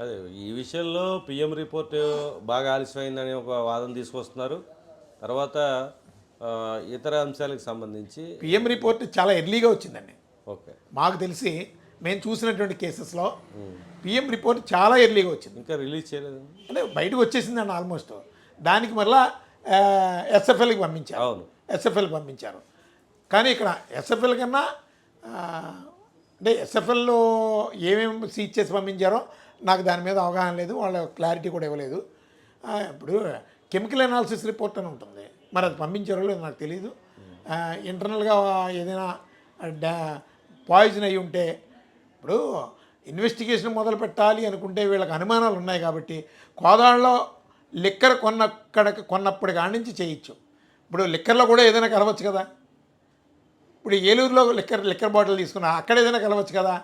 అదే ఈ విషయంలో పిఎం రిపోర్ట్ బాగా ఆలస్యమైందని ఒక వాదన తీసుకొస్తున్నారు. తర్వాత ఇతర అంశాలకు సంబంధించి పిఎం రిపోర్ట్ చాలా ఎర్లీగా వచ్చిందండి. ఓకే. మాకు తెలిసి మేము చూసినటువంటి కేసెస్లో పిఎం రిపోర్ట్ చాలా ఎర్లీగా వచ్చింది. ఇంకా రిలీజ్ చేయలేదు. అంటే బయటకు వచ్చేసిందండి ఆల్మోస్ట్. దానికి మళ్ళా ఎస్ఎఫ్ఎల్కి పంపించారు. అవును. ఎస్ఎఫ్ఎల్కి పంపించారు. కానీ ఇక్కడ ఎస్ఎఫ్ఎల్ కన్నా అంటే ఎస్ఎఫ్ఎల్లో ఏమేమి సీజ్ చేసి పంపించారో నాకు దాని మీద అవగాహన లేదు వాళ్ళ క్లారిటీ కూడా ఇవ్వలేదు. ఇప్పుడు కెమికల్ అనాలిసిస్ రిపోర్ట్ అని ఉంటుంది. మరి అది పంపించారో లేదో నాకు తెలియదు ఇంటర్నల్గా ఏదైనా డా పాయిజన్ అయి ఉంటే ఇప్పుడు ఇన్వెస్టిగేషన్ మొదలు పెట్టాలి అనుకుంటే వీళ్ళకి అనుమానాలు ఉన్నాయి కాబట్టి కోదాళ్ళలో లిక్కర్ కొన్నక్కడ కొన్నప్పటి కాడి నుంచి చేయొచ్చు. ఇప్పుడు లిక్కర్లో కూడా ఏదైనా కలవచ్చు కదా. ఇప్పుడు ఏలూరులో లిక్కర్ లిక్కర్ బాటిల్ తీసుకున్నా అక్కడ ఏదైనా కలవచ్చు కదా.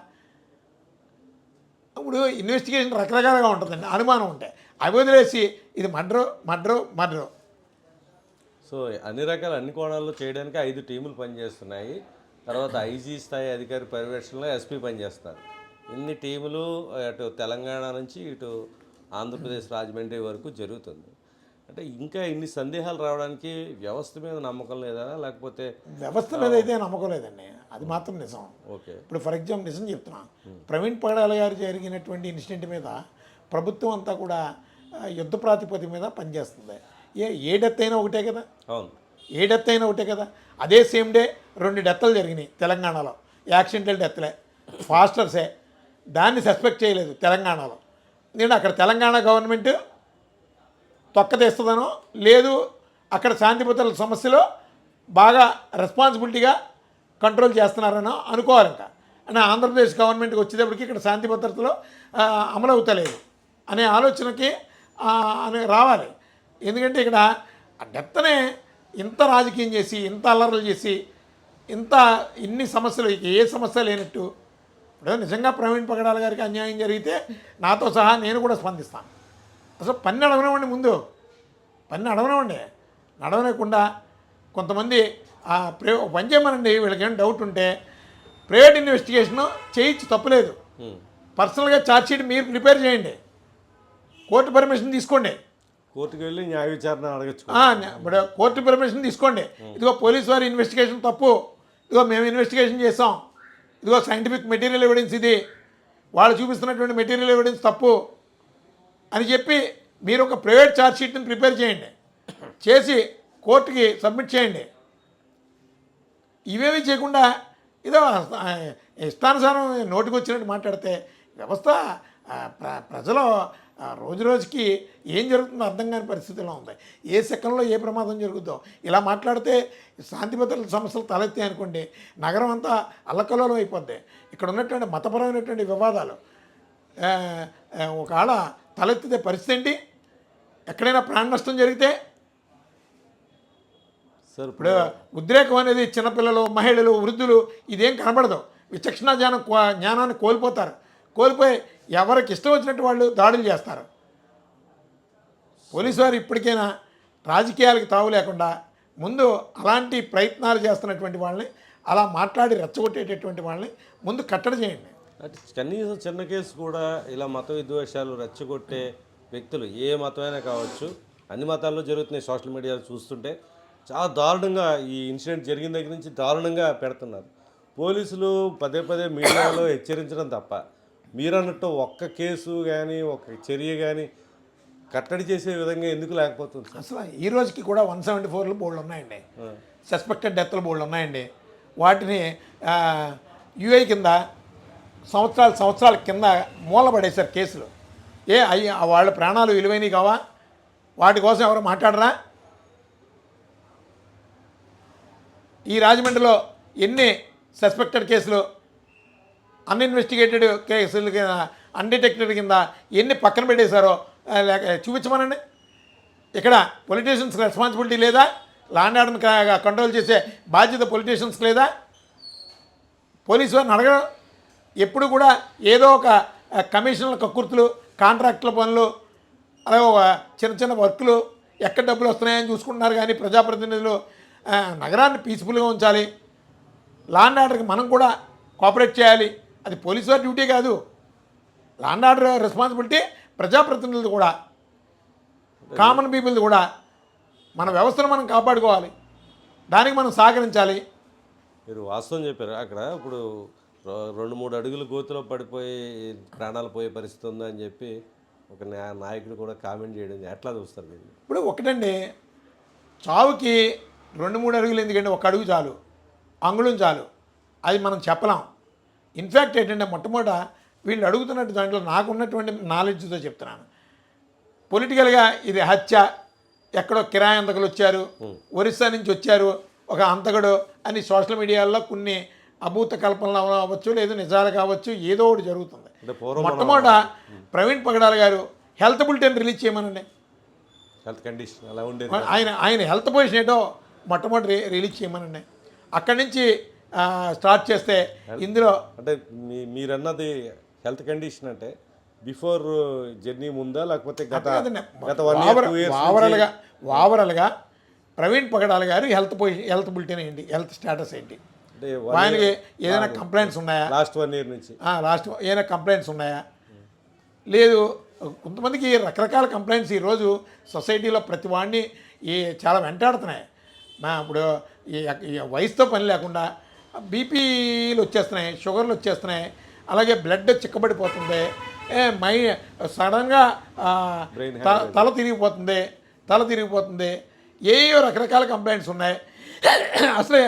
ఇప్పుడు ఇన్వెస్టిగేషన్ రకరకాలుగా ఉంటుందండి. అనుమానం ఉంటాయి అవి వదిలేసి ఇది మడ్రో మడ్రో మడ్రో సో అన్ని రకాల అన్ని కోణాల్లో చేయడానికి ఐదు టీములు పనిచేస్తున్నాయి. తర్వాత ఐజీ స్థాయి అధికారి పర్యవేక్షణలో ఎస్పీ పనిచేస్తారు. ఇన్ని టీములు అటు తెలంగాణ నుంచి ఇటు ఆంధ్రప్రదేశ్ రాజమండ్రి వరకు జరుగుతుంది. అంటే ఇంకా ఇన్ని సందేహాలు రావడానికి వ్యవస్థ మీద నమ్మకం లేదా? లేకపోతే వ్యవస్థ మీద అయితే నమ్మకం లేదండి. అది మాత్రం నిజం. ఓకే. ఇప్పుడు ఫర్ ఎగ్జాంపుల్ నిజం చెప్తున్నా. ప్రవీణ్ పగడాల గారు జరిగినటువంటి ఇన్సిడెంట్ మీద ప్రభుత్వం అంతా కూడా యుద్ధ ప్రాతిపదిక మీద పనిచేస్తుంది. ఏ ఏ డెత్ అయినా ఒకటే కదా? అవును. ఏ డెత్ అయినా ఒకటే కదా? అదే సేమ్ డే రెండు డెత్లు జరిగినాయి తెలంగాణలో. యాక్సిడెంటల్ డెత్లే ఫాస్టర్సే. దాన్ని సస్పెక్ట్ చేయలేదు తెలంగాణలో. నేను అక్కడ తెలంగాణ గవర్నమెంట్ తొక్కతీస్తుందనో లేదు అక్కడ శాంతిభద్రతల సమస్యలో బాగా రెస్పాన్సిబిలిటీగా కంట్రోల్ చేస్తున్నారనో అనుకోవాలి ఇంకా అని ఆంధ్రప్రదేశ్ గవర్నమెంట్కి వచ్చేటప్పటికి ఇక్కడ శాంతి భద్రతలో అమలవుతలేదు అనే ఆలోచనకి అనే రావాలి. ఎందుకంటే ఇక్కడ ఆ డెత్తనే ఇంత రాజకీయం చేసి ఇంత అల్లర్లు చేసి ఇంత ఇన్ని సమస్యలు ఏ సమస్య లేనట్టు ఇప్పుడు నిజంగా ప్రవీణ్ పగడాల గారికి అన్యాయం జరిగితే నాతో సహా నేను కూడా స్పందిస్తాను. అసలు పని అడగనివ్వండి ముందు. పని అడగనివ్వండి. నడవలేకుండా కొంతమంది ఆ ప్రే పని చేయమనండి వీళ్ళకి ఏమైనా డౌట్ ఉంటే ప్రైవేట్ ఇన్వెస్టిగేషన్ చేయొచ్చు తప్పులేదు. పర్సనల్గా ఛార్జ్ షీట్ మీరు ప్రిపేర్ చేయండి. కోర్టు పర్మిషన్ తీసుకోండి. కోర్టుకు వెళ్ళి న్యాయ విచారణ అడగచ్చు. ఇప్పుడు కోర్టు పర్మిషన్ తీసుకోండి. ఇదిగో పోలీస్ వారి ఇన్వెస్టిగేషన్ తప్పు. ఇదిగో మేము ఇన్వెస్టిగేషన్ చేసాం ఇదిగో సైంటిఫిక్ మెటీరియల్ ఎవిడెన్స్ ఇది. వాళ్ళు చూపిస్తున్నటువంటి మెటీరియల్ ఎవిడెన్స్ తప్పు. అని చెప్పి మీరు ఒక ప్రైవేట్ ఛార్జ్ షీట్ని ప్రిపేర్ చేయండి. చేసి కోర్టుకి సబ్మిట్ చేయండి. ఇవేమీ చేయకుండా ఏదో ఇష్టానుసారం నోటికి వచ్చినట్టు మాట్లాడితే వ్యవస్థ ప్ర ప్రజలు రోజు రోజుకి ఏం జరుగుతుందో అర్థం కాని పరిస్థితిలో ఉంది. ఏ సెకండ్లో ఏ ప్రమాదం జరుగుతుందో ఇలా మాట్లాడితే శాంతి భద్రతల సమస్యలు తలెత్తాయి అనుకోండి నగరం అంతా అల్లకల్లోలం అయిపోద్ది. ఇక్కడ ఉన్నటువంటి మతపరమైనటువంటి వివాదాలు ఒకవేళ ఒక ఆడ తలెత్తితే పరిస్థితి ఏంటి? ఎక్కడైనా ప్రాణ నష్టం జరిగితే? సార్ ఇప్పుడు ఉద్రేకం అనేది చిన్నపిల్లలు మహిళలు వృద్ధులు ఇదేం కనబడదు. విచక్షణ జ్ఞానం జ్ఞానాన్ని కోల్పోతారు. కోల్పోయి ఎవరికి ఇష్టం వచ్చినట్టు వాళ్ళు దాడులు చేస్తారు. పోలీసు వారు ఇప్పటికైనా రాజకీయాలకు తావు లేకుండా ముందు అలాంటి ప్రయత్నాలు చేస్తున్నటువంటి వాళ్ళని అలా మాట్లాడి రెచ్చగొట్టేటటువంటి వాళ్ళని ముందు కట్టడి చేయండి. కనీసం చిన్న కేసు కూడా ఇలా మత విద్వేషాలు రెచ్చగొట్టే వ్యక్తులు ఏ మతమైనా కావచ్చు అన్ని మతాల్లో జరుగుతున్నాయి సోషల్ మీడియాలో చూస్తుంటే. చాలా దారుణంగా ఈ ఇన్సిడెంట్ జరిగిన దగ్గర నుంచి దారుణంగా పెడుతున్నారు. పోలీసులు పదే పదే మీడియాలో హెచ్చరించడం తప్ప. మీరన్నట్టు ఒక్క కేసు కానీ ఒక చర్య కానీ కట్టడి చేసే విధంగా ఎందుకు లేకపోతుంది అసలు ఈ రోజుకి కూడా వన్ సెవెంటీ ఫోర్లు బోర్డులు ఉన్నాయండి. సస్పెక్టెడ్ డెత్ల బోర్డులు ఉన్నాయండి. వాటిని యుఐ కింద సంవత్సరాల సంవత్సరాల కింద మూలబడేశారు కేసులు. ఏ అయ్యి వాళ్ళ ప్రాణాలు విలువైనవి కావా? వాటి కోసం ఎవరు మాట్లాడరా? ఈ రాజమండ్రిలో ఎన్ని సస్పెక్టెడ్ కేసులు అన్ఇన్వెస్టిగేటెడ్ కేసులు కింద అన్డిటెక్టెడ్ కింద ఎన్ని పక్కన పెట్టేశారో లేక చూపించమనండి. ఇక్కడ పొలిటీషియన్స్ రెస్పాన్సిబిలిటీ లేదా? లాండ్ ఆర్డర్ని కంట్రోల్ చేసే బాధ్యత పొలిటీషియన్స్ లేదా? పోలీసు వారిని అడగడం ఎప్పుడు కూడా ఏదో ఒక కమిషన్ల కక్కుర్తులు కాంట్రాక్టుల పనులు అలాగే చిన్న చిన్న వర్కులు ఎక్కడ డబ్బులు వస్తున్నాయని చూసుకుంటున్నారు కానీ ప్రజాప్రతినిధులు నగరాన్ని పీస్ఫుల్గా ఉంచాలి. లాండ్ ఆర్డర్కి మనం కూడా కోఆపరేట్ చేయాలి. అది పోలీసు వారి డ్యూటీ కాదు. లాండ్ ఆర్డర్ రెస్పాన్సిబిలిటీ ప్రజాప్రతినిధులు కూడా. కామన్ పీపుల్ది కూడా. మన వ్యవస్థను మనం కాపాడుకోవాలి. దానికి మనం సహకరించాలి. మీరు వాస్తవం చెప్పారు. అక్కడ ఇప్పుడు రెండు మూడు అడుగులు గోతులో పడిపోయి ప్రాణాలు పోయే పరిస్థితి ఉందని చెప్పి ఒక నాయకుడు కూడా కామెంట్ చేయడం ఎట్లా చూస్తారు మీరు? ఇప్పుడు ఒకటండి చావుకి రెండు మూడు అడుగులు ఎందుకంటే ఒక అడుగు చాలు అంగుళం చాలు అది మనం చెప్పలేం. ఇన్ఫ్యాక్ట్ ఏంటంటే మొట్టమొదట వీళ్ళు అడుగుతున్నట్టు దాంట్లో నాకు ఉన్నటువంటి నాలెడ్జ్తో చెప్తున్నాను. పొలిటికల్గా ఇది హత్య ఎక్కడో కిరాయి అంతకులు వచ్చారు ఒరిస్సా నుంచి వచ్చారు ఒక అంతకుడు అని సోషల్ మీడియాలో కొన్ని అభూత కల్పనలు అవ్వచ్చు లేదు నిజాలు కావచ్చు ఏదో ఒకటి జరుగుతుంది. మొట్టమొదట ప్రవీణ్ పగడాల గారు హెల్త్ బులెటిన్ రిలీజ్ చేయమనండి. హెల్త్ కండిషన్ అలా ఉండేది ఆయన ఆయన హెల్త్ పొజిషన్ ఏంటో మొట్టమొదటి రిలీజ్ చేయమనండి. అక్కడి నుంచి స్టార్ట్ చేస్తే ఇందులో అంటే మీరన్నది హెల్త్ కండిషన్ అంటే బిఫోర్ జర్నీ ముందా లేకపోతే గత. గత ఓవరాల్గా ఓవరాల్గా ప్రవీణ్ పగడాల గారు హెల్త్ పొజిషన్ హెల్త్ బులెటిన్ ఏంటి హెల్త్ స్టేటస్ ఏంటి? ఆయనకి ఏదైనా కంప్లైంట్స్ ఉన్నాయా? లాస్ట్ వన్ ఇయర్ నుంచి. లాస్ట్ ఏదైనా కంప్లైంట్స్ ఉన్నాయా? లేదు. కొంతమందికి రకరకాల కంప్లైంట్స్ ఈరోజు సొసైటీలో ప్రతి వాడిని ఈ చాలా వెంటాడుతున్నాయి. మా ఇప్పుడు ఈ వయసుతో పని లేకుండా బీపీలు వచ్చేస్తున్నాయి షుగర్లు వచ్చేస్తున్నాయి అలాగే బ్లడ్ చిక్కబడిపోతుంది ఏ మై సడన్గా తల తిరిగిపోతుంది తల తిరిగిపోతుంది ఏయో రకరకాల కంప్లైంట్స్ ఉన్నాయి. అసలే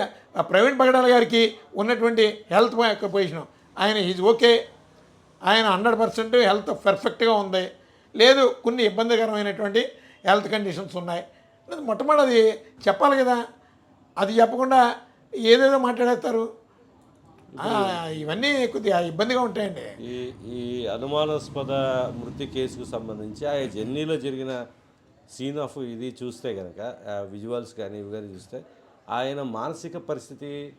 ప్రవీణ్ పగడాల గారికి ఉన్నటువంటి హెల్త్ యొక్క పొజిషన్ ఆయన ఈజ్ ఓకే. ఆయన హండ్రెడ్ పర్సెంట్ హెల్త్ పర్ఫెక్ట్గా ఉంది. లేదు కొన్ని ఇబ్బందికరమైనటువంటి హెల్త్ కండిషన్స్ ఉన్నాయి. మొట్టమొదటి అది చెప్పాలి కదా. అది చెప్పకుండా ఏదేదో మాట్లాడేస్తారు. ఇవన్నీ కొద్దిగా ఇబ్బందిగా ఉంటాయండి. ఈ ఈ అనుమానాస్పద మృతి కేసుకు సంబంధించి ఆ జర్నీలో జరిగిన సీన్ ఆఫ్ ఇది చూస్తే కనుక విజువల్స్ కానీ ఇవి కానీ చూస్తే ఆయన మానసిక పరిస్థితి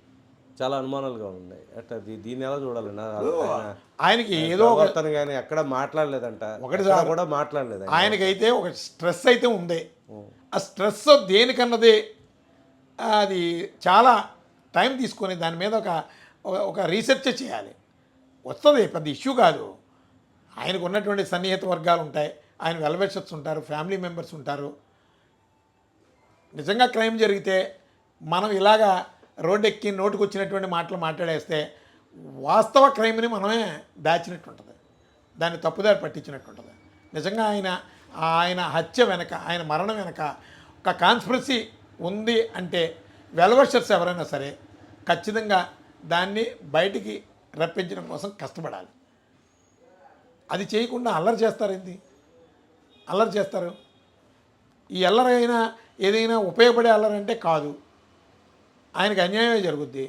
చాలా అనుమానాలుగా ఉన్నాయి. అట్లా దీన్ని ఎలా చూడాలండి ఆయన ఆయనకి ఏదో ప్రవర్తన కానీ ఎక్కడ మాట్లాడలేదంట. ఒకటి కూడా మాట్లాడలేదు ఆయన. ఆయనకైతే ఒక స్ట్రెస్ అయితే ఉంది. ఆ స్ట్రెస్ దేనికన్నది అది చాలా టైం తీసుకొని దాని మీద ఒక ఒక- ఒక రీసెర్చ్ చేయాలి. వస్తుంది పెద్ద ఇష్యూ కాదు. ఆయనకు ఉన్నటువంటి సన్నిహిత వర్గాలు ఉంటాయి. ఆయన వెల్వెషర్స్ ఉంటారు ఫ్యామిలీ మెంబర్స్ ఉంటారు. నిజంగా క్రైమ్ జరిగితే మనం ఇలాగా రోడ్డు ఎక్కి నోటుకు వచ్చినటువంటి మాటలు మాట్లాడేస్తే వాస్తవ క్రైమ్ని మనమే దాచినట్టుంటుంది. దాన్ని తప్పుదారి పట్టించినట్టు ఉంటుంది నిజంగా ఆయన ఆయన హత్య వెనక ఆయన మరణం వెనక ఒక కాన్స్పిరసీ ఉంది అంటే వెల్వర్షర్స్ ఎవరైనా సరే ఖచ్చితంగా దాన్ని బయటికి రప్పించడం కోసం కష్టపడాలి. అది చేయకుండా అల్లరి చేస్తారేంది? అల్లరి చేస్తారు? ఈ అల్లరైనా ఏదైనా ఉపయోగపడే అల్లరంటే కాదు. ఆయనకు అన్యాయమే జరుగుద్ది.